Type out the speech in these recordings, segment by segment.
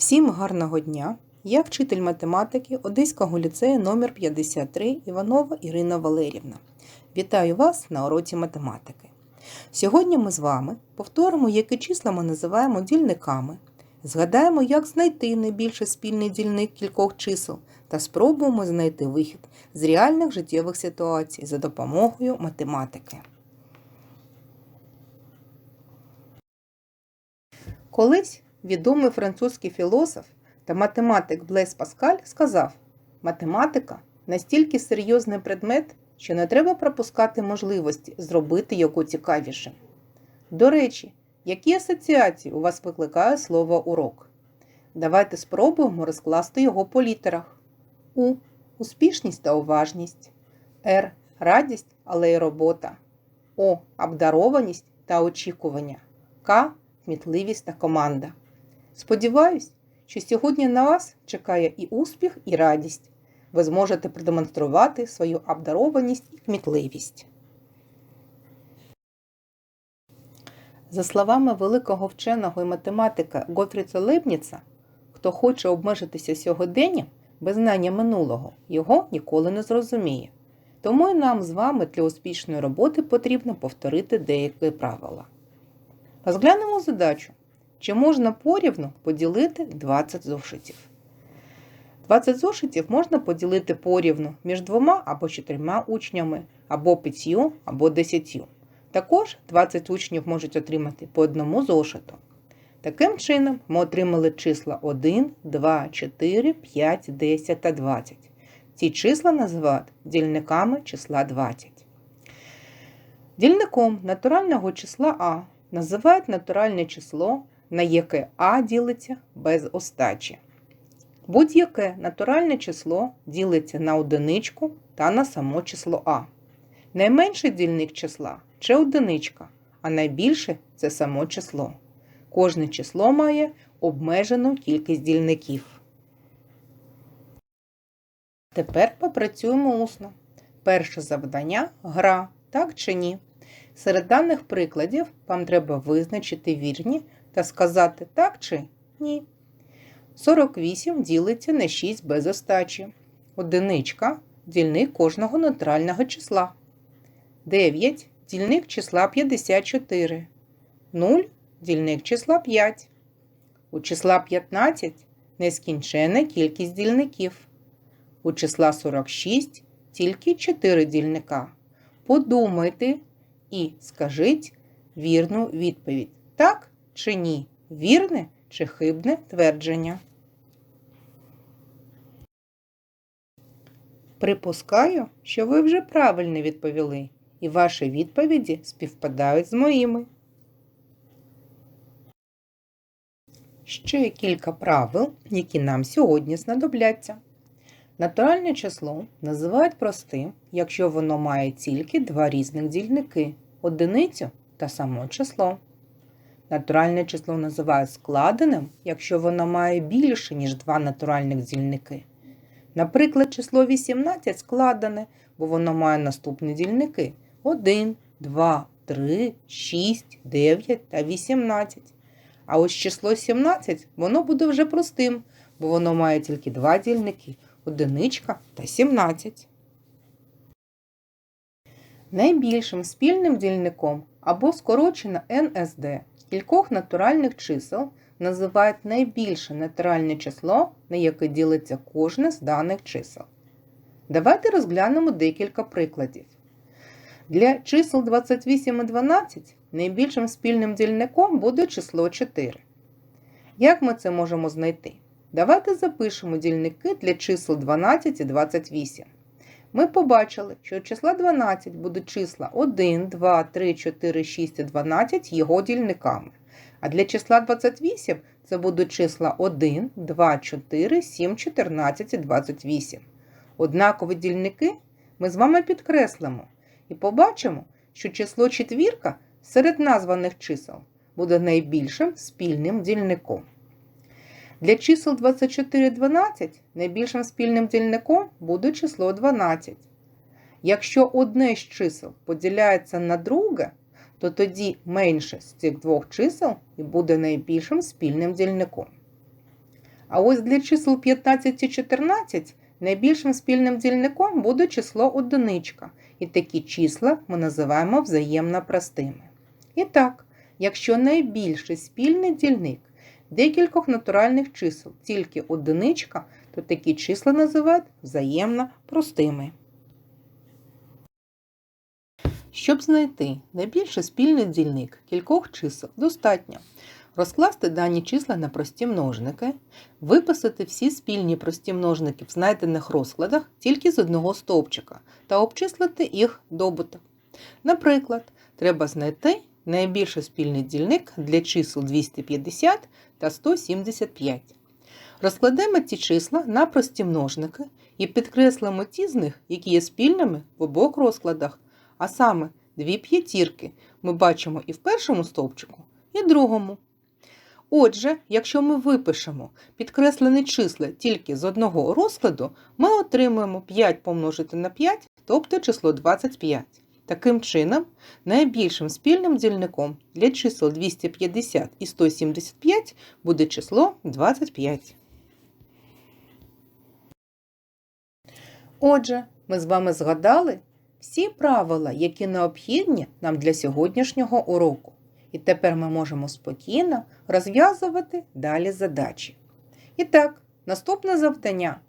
Всім гарного дня! Я вчитель математики Одеського ліцею номер 53 Іванова Ірина Валерівна. Вітаю вас на уроці математики. Сьогодні ми з вами повторимо, які числа ми називаємо дільниками. Згадаємо, як знайти найбільший спільний дільник кількох чисел та спробуємо знайти вихід з реальних життєвих ситуацій за допомогою математики. Колись відомий французький філософ та математик Блес Паскаль сказав: математика настільки серйозний предмет, що не треба пропускати можливості зробити його цікавішим. До речі, які асоціації у вас викликає слово урок? Давайте спробуємо розкласти його по літерах: У успішність та уважність, Р радість, але й робота, О обдарованість та очікування, К кмітливість та команда. Сподіваюсь, що сьогодні на вас чекає і успіх, і радість. Ви зможете продемонструвати свою обдарованість і кмітливість. За словами великого вченого і математика Готфріца Лебніца, хто хоче обмежитися сьогоденням без знання минулого, його ніколи не зрозуміє. Тому і нам з вами для успішної роботи потрібно повторити деякі правила. Розглянемо задачу. Чи можна порівну поділити 20 зошитів? 20 зошитів можна поділити порівну між двома або чотирма учнями, або п'ятью, або десятью. Також 20 учнів можуть отримати по одному зошиту. Таким чином, ми отримали числа 1, 2, 4, 5, 10 та 20. Ці числа називають дільниками числа 20. Дільником натурального числа А називають натуральне число, на яке А ділиться без остачі. Будь-яке натуральне число ділиться на одиничку та на само число А. Найменший дільник числа це одиничка, а найбільше це само число. Кожне число має обмежену кількість дільників. Тепер попрацюємо усно. Перше завдання гра, так чи ні. Серед даних прикладів вам треба визначити вірні та сказати так чи ні. 48 ділиться на 6 без остачі. Одиничка дільник кожного натурального числа. 9 дільник числа 54. 0 дільник числа 5. У числа 15 нескінченна кількість дільників. У числа 46 тільки 4 дільника. Подумайте і скажіть вірну відповідь. Так чи ні? Вірне чи хибне твердження? Припускаю, що ви вже правильно відповіли, і ваші відповіді співпадають з моїми. Ще кілька правил, які нам сьогодні знадобляться. Натуральне число називають простим, якщо воно має тільки два різних дільники одиницю та само число. Натуральне число називають складеним, якщо воно має більше, ніж два натуральних дільники. Наприклад, число 18 складене, бо воно має наступні дільники 1, 2, 3, 6, 9 та 18. А ось число 17 воно буде вже простим, бо воно має тільки два дільники одиничка та 17. Найбільшим спільним дільником або скорочено НСД кількох натуральних чисел називають найбільше натуральне число, на яке ділиться кожне з даних чисел. Давайте розглянемо декілька прикладів. Для чисел 28 і 12 найбільшим спільним дільником буде число 4. Як ми це можемо знайти? Давайте запишемо дільники для чисел 12 і 28. Ми побачили, що числа 12 будуть числа 1, 2, 3, 4, 6 і 12 його дільниками. А для числа 28 це будуть числа 1, 2, 4, 7, 14 і 28. Однакові дільники ми з вами підкреслимо і побачимо, що число четвірка серед названих чисел буде найбільшим спільним дільником. Для чисел 24 12 найбільшим спільним дільником буде число 12. Якщо одне з чисел поділяється на друге, то тоді менше з цих двох чисел і буде найбільшим спільним дільником. А ось для чисел 15 і 14 найбільшим спільним дільником буде число одиничка, і такі числа ми називаємо взаємно простими. І так, якщо найбільший спільний дільник декількох натуральних чисел тільки одиничка, то такі числа називають взаємно простими. Щоб знайти найбільший спільний дільник кількох чисел, достатньо розкласти дані числа на прості множники, виписати всі спільні прості множники в знайдених розкладах тільки з одного стовпчика та обчислити їх добуток. Наприклад, треба знайти найбільший спільний дільник для чисел 250 та 175. Розкладемо ці числа на прості множники і підкреслимо ті з них, які є спільними в обох розкладах, а саме дві п'ятірки ми бачимо і в першому стовпчику, і в другому. Отже, якщо ми випишемо підкреслені числа тільки з одного розкладу, ми отримуємо 5 помножити на 5, тобто число 25. Таким чином, найбільшим спільним дільником для чисел 250 і 175 буде число 25. Отже, ми з вами згадали всі правила, які необхідні нам для сьогоднішнього уроку. І тепер ми можемо спокійно розв'язувати далі задачі. І так, наступне завдання.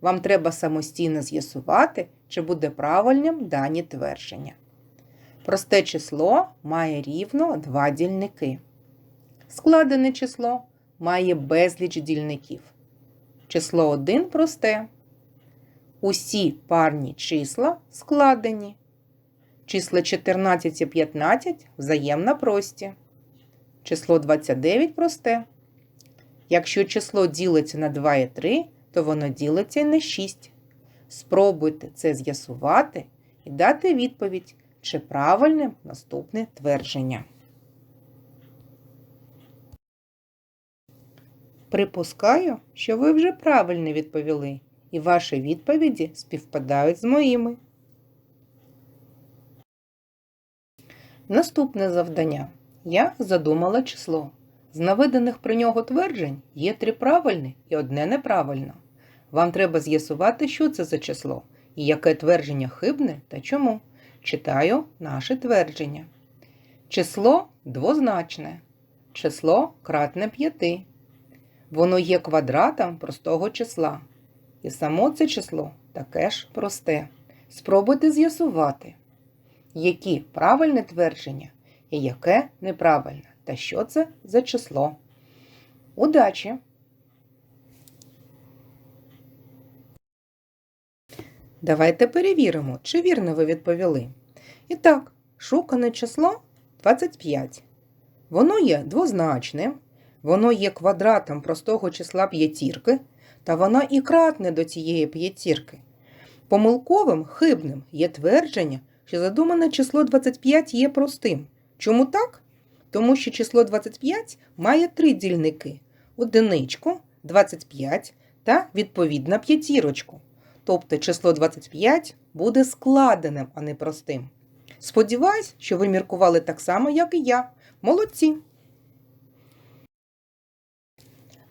Вам треба самостійно з'ясувати, чи буде правильним дані твердження. Просте число має рівно два дільники. Складене число має безліч дільників. Число 1 просте. Усі парні числа складені. Числа 14 і 15 взаємно прості. Число 29 просте. Якщо число ділиться на 2 і 3, то воно ділиться на 6. Спробуйте це з'ясувати і дати відповідь, чи правильне наступне твердження. Припускаю, що ви вже правильно відповіли, і ваші відповіді співпадають з моїми. Наступне завдання. Я задумала число. З наведених при нього тверджень є три правильні і одне неправильно. Вам треба з'ясувати, що це за число і яке твердження хибне та чому. Читаю наше твердження. Число двозначне. Число кратне 5. Воно є квадратом простого числа. І само це число таке ж просте. Спробуйте з'ясувати, які правильне твердження і яке неправильне, та що це за число. Удачі! Давайте перевіримо, чи вірно ви відповіли. І так, шукане число 25. Воно є двозначним, воно є квадратом простого числа п'ятірки, та воно і кратне до цієї п'ятірки. Помилковим хибним є твердження, що задумане число 25 є простим. Чому так? Тому що число 25 має три дільники: одиничку, 25 та відповідно п'ятірочку. Тобто число 25 буде складеним, а не простим. Сподіваюсь, що ви міркували так само, як і я. Молодці!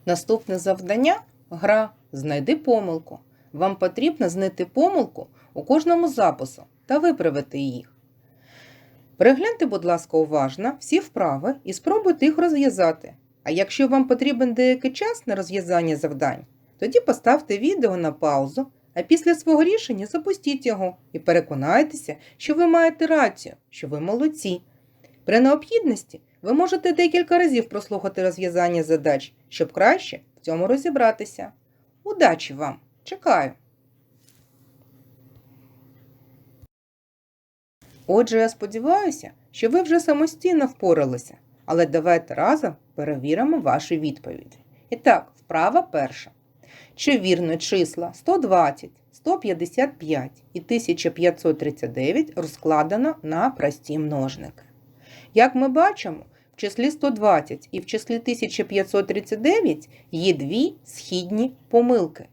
Наступне завдання гра Знайди помилку. Вам потрібно знайти помилку у кожному запису та виправити їх. Перегляньте, будь ласка, уважно всі вправи і спробуйте їх розв'язати. А якщо вам потрібен деякий час на розв'язання завдань, тоді поставте відео на паузу, а після свого рішення запустіть його і переконайтеся, що ви маєте рацію, що ви молодці. При необхідності ви можете декілька разів прослухати розв'язання задач, щоб краще в цьому розібратися. Удачі вам! Чекаю! Отже, я сподіваюся, що ви вже самостійно впоралися, але давайте разом перевіримо ваші відповіді. І так, вправа перша. Чи вірно числа 120, 155 і 1539 розкладено на прості множники? Як ми бачимо, в числі 120 і в числі 1539 є дві східні помилки.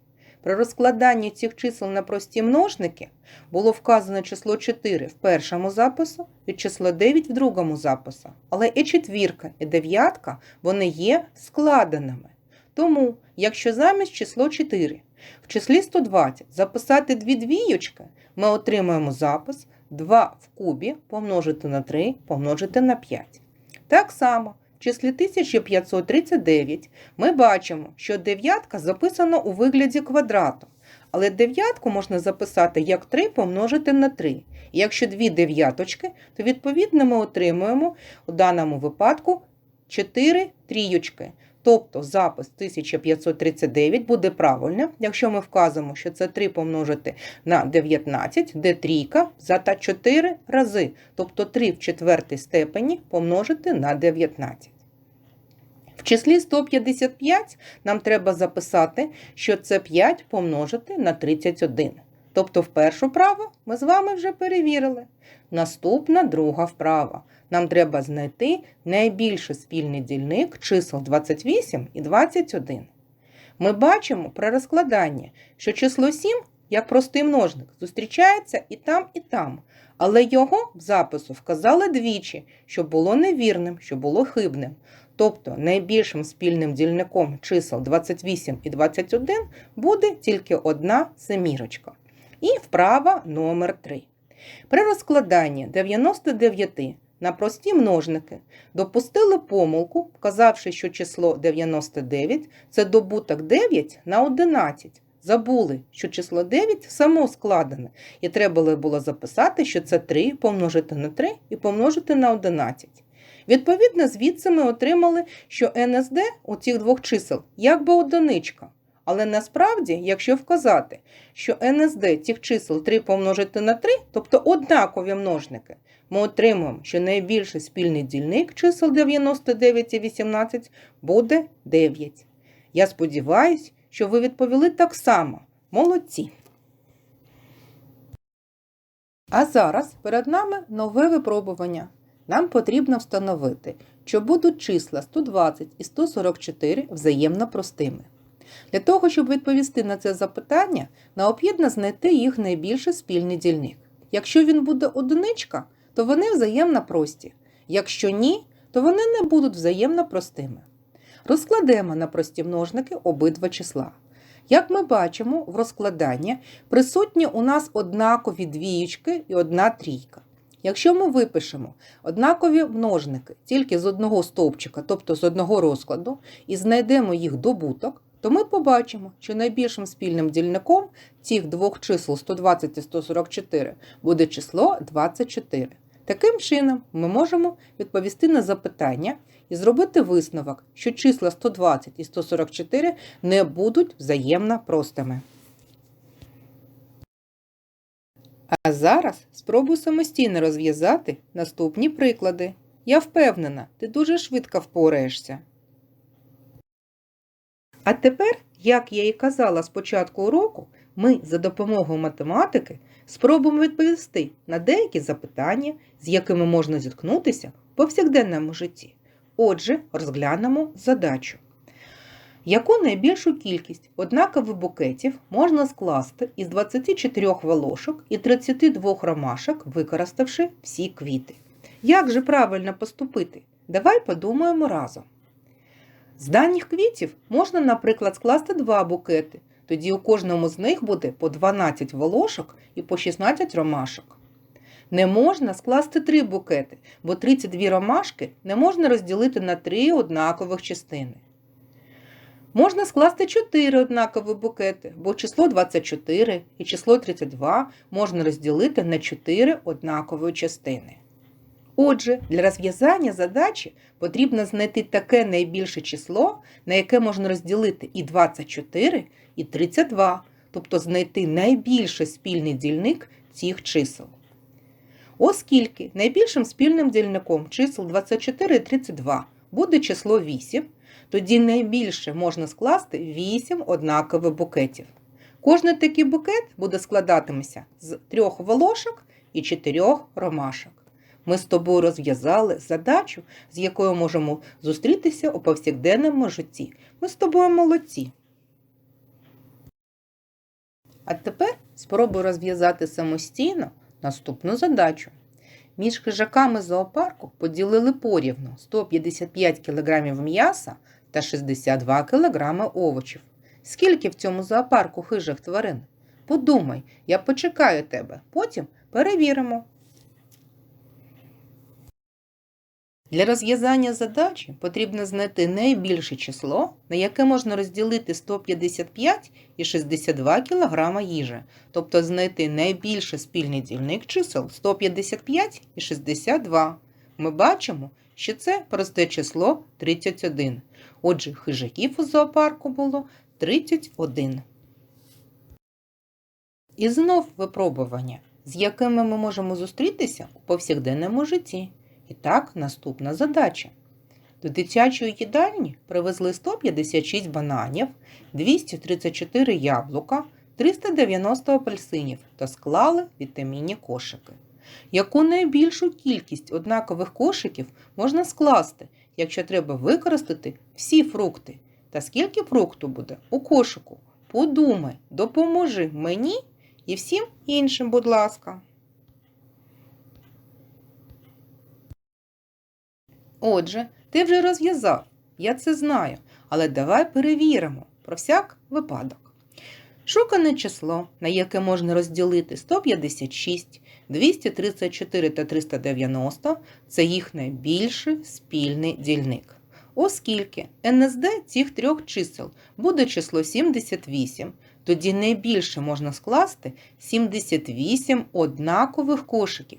При розкладанні цих чисел на прості множники було вказано число 4 в першому запису і число 9 в другому запису. Але і четвірка, і дев'ятка вони є складеними. Тому, якщо замість число 4 в числі 120 записати дві двійочки, ми отримаємо запис 2 в кубі помножити на 3 помножити на 5. Так само, в числі 1539 ми бачимо, що дев'ятка записана у вигляді квадрату. Але дев'ятку можна записати як 3 помножити на 3. І якщо дві дев'яточки, то відповідно ми отримуємо у даному випадку 4 трійочки. Тобто запис 1539 буде правильним, якщо ми вказуємо, що це 3 помножити на 19, де трійка за та 4 рази, тобто 3 в четвертій степені помножити на 19. В числі 155 нам треба записати, що це 5 помножити на 31. Тобто в першу вправу ми з вами вже перевірили. Наступна друга вправа. Нам треба знайти найбільший спільний дільник чисел 28 і 21. Ми бачимо при розкладанні, що число 7, як простий множник, зустрічається і там, і там. Але його в запису вказали двічі, що було невірним, що було хибним. Тобто найбільшим спільним дільником чисел 28 і 21 буде тільки одна семірочка. І вправа номер 3. При розкладанні 99 на прості множники допустили помилку, вказавши, що число 99 це добуток 9 на 11. Забули, що число 9 само складене, і треба було записати, що це 3 помножити на 3 і помножити на 11. Відповідно, звідси ми отримали, що НСД у цих двох чисел якби одиничка. Але насправді, якщо вказати, що НСД цих чисел 3 помножити на 3, тобто однакові множники, ми отримуємо, що найбільший спільний дільник чисел 99 і 18 буде 9. Я сподіваюся, що ви відповіли так само. Молодці! А зараз перед нами нове випробування. Нам потрібно встановити, що будуть числа 120 і 144 взаємно простими. Для того, щоб відповісти на це запитання, необхідно знайти їх найбільший спільний дільник. Якщо він буде одиничка, то вони взаємно прості. Якщо ні, то вони не будуть взаємно простими. Розкладемо на прості множники обидва числа. Як ми бачимо, в розкладанні присутні у нас однакові двієчки і одна трійка. Якщо ми випишемо однакові множники тільки з одного стовпчика, тобто з одного розкладу, і знайдемо їх добуток, то ми побачимо, що найбільшим спільним дільником цих двох чисел 120 і 144 буде число 24. Таким чином, ми можемо відповісти на запитання і зробити висновок, що числа 120 і 144 не будуть взаємно простими. А зараз спробуй самостійно розв'язати наступні приклади. Я впевнена, ти дуже швидко впораєшся. А тепер, як я і казала з початку уроку, ми за допомогою математики спробуємо відповісти на деякі запитання, з якими можна зіткнутися в повсякденному житті. Отже, розглянемо задачу. Яку найбільшу кількість однакових букетів можна скласти із 24 волошок і 32 ромашок, використавши всі квіти? Як же правильно поступити? Давай подумаємо разом. З даних квітів можна, наприклад, скласти два букети, тоді у кожному з них буде по 12 волошок і по 16 ромашок. Не можна скласти три букети, бо 32 ромашки не можна розділити на три однакових частини. Можна скласти 4 однакові букети, бо число 24 і число 32 можна розділити на 4 однакові частини. Отже, для розв'язання задачі потрібно знайти таке найбільше число, на яке можна розділити і 24, і 32, тобто знайти найбільший спільний дільник цих чисел. Оскільки найбільшим спільним дільником чисел 24 і 32 буде число 8, тоді найбільше можна скласти 8 однакових букетів. Кожний такий букет буде складатися з трьох волошок і чотирьох ромашок. Ми з тобою розв'язали задачу, з якою можемо зустрітися у повсякденному житті. Ми з тобою молодці. А тепер спробуй розв'язати самостійно наступну задачу. Між хижаками зоопарку поділили порівну 155 кг м'яса та 62 кг овочів. Скільки в цьому зоопарку хижих тварин? Подумай, я почекаю тебе, потім перевіримо. Для розв'язання задачі потрібно знайти найбільше число, на яке можна розділити 155 і 62 кг їжі, тобто знайти найбільше спільний дільник чисел 155 і 62. Ми бачимо, що це просте число 31. Отже, хижаків у зоопарку було 31. І знов випробування, з якими ми можемо зустрітися у повсякденному житті. І так, наступна задача. До дитячої їдальні привезли 156 бананів, 234 яблука, 390 апельсинів та склали вітамінні кошики. Яку найбільшу кількість однакових кошиків можна скласти, якщо треба використати всі фрукти? Та скільки фрукту буде у кошику? Подумай, допоможи мені і всім іншим, будь ласка. Отже, ти вже розв'язав, я це знаю, але давай перевіримо про всяк випадок. Шукане число, на яке можна розділити 156, 234 та 390 це їх найбільший спільний дільник. Оскільки НСД цих трьох чисел буде число 78, тоді найбільше можна скласти 78 однакових кошиків.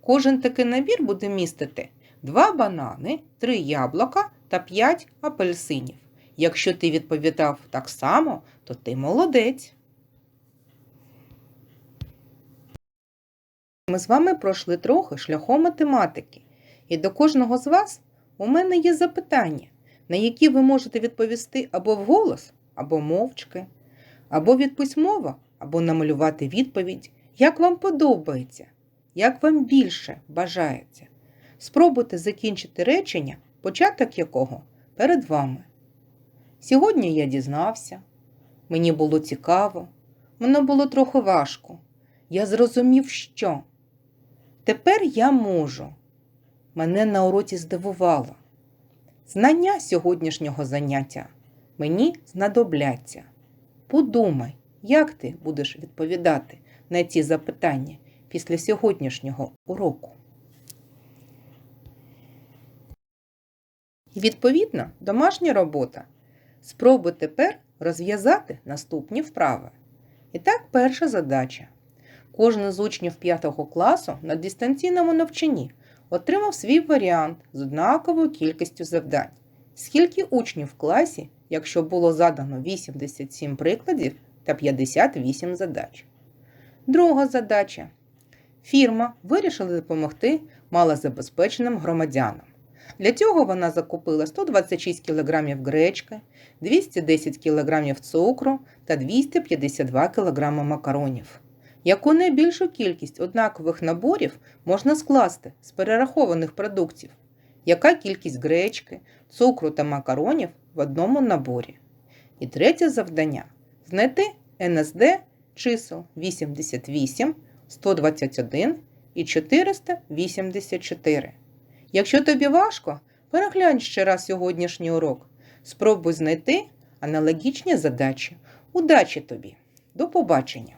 Кожен такий набір буде містити 2 банани, 3 яблука та 5 апельсинів. Якщо ти відповідав так само, то ти молодець. Ми з вами пройшли трохи шляхом математики, і до кожного з вас у мене є запитання, на які ви можете відповісти або вголос, або мовчки, або від письмова, або намалювати відповідь, як вам подобається, як вам більше бажається. Спробуйте закінчити речення, початок якого перед вами. Сьогодні я дізнався, мені було цікаво, воно було трохи важко. Я зрозумів, що тепер я можу. Мене на уроці здивувало. Знання сьогоднішнього заняття мені знадобляться. Подумай, як ти будеш відповідати на ці запитання після сьогоднішнього уроку. Відповідно, домашня робота. Спробуй тепер розв'язати наступні вправи. І так, перша задача. Кожен з учнів 5 класу на дистанційному навчанні отримав свій варіант з однаковою кількістю завдань. Скільки учнів в класі, якщо було задано 87 прикладів та 58 задач? Друга задача. Фірма вирішила допомогти малозабезпеченим громадянам. Для цього вона закупила 126 кг гречки, 210 кг цукру та 252 кг макаронів. Яку найбільшу кількість однакових наборів можна скласти з перерахованих продуктів? Яка кількість гречки, цукру та макаронів в одному наборі? І третє завдання знайти НСД чисел 88, 121 і 484. Якщо тобі важко, переглянь ще раз сьогоднішній урок. Спробуй знайти аналогічні задачі. Удачі тобі! До побачення!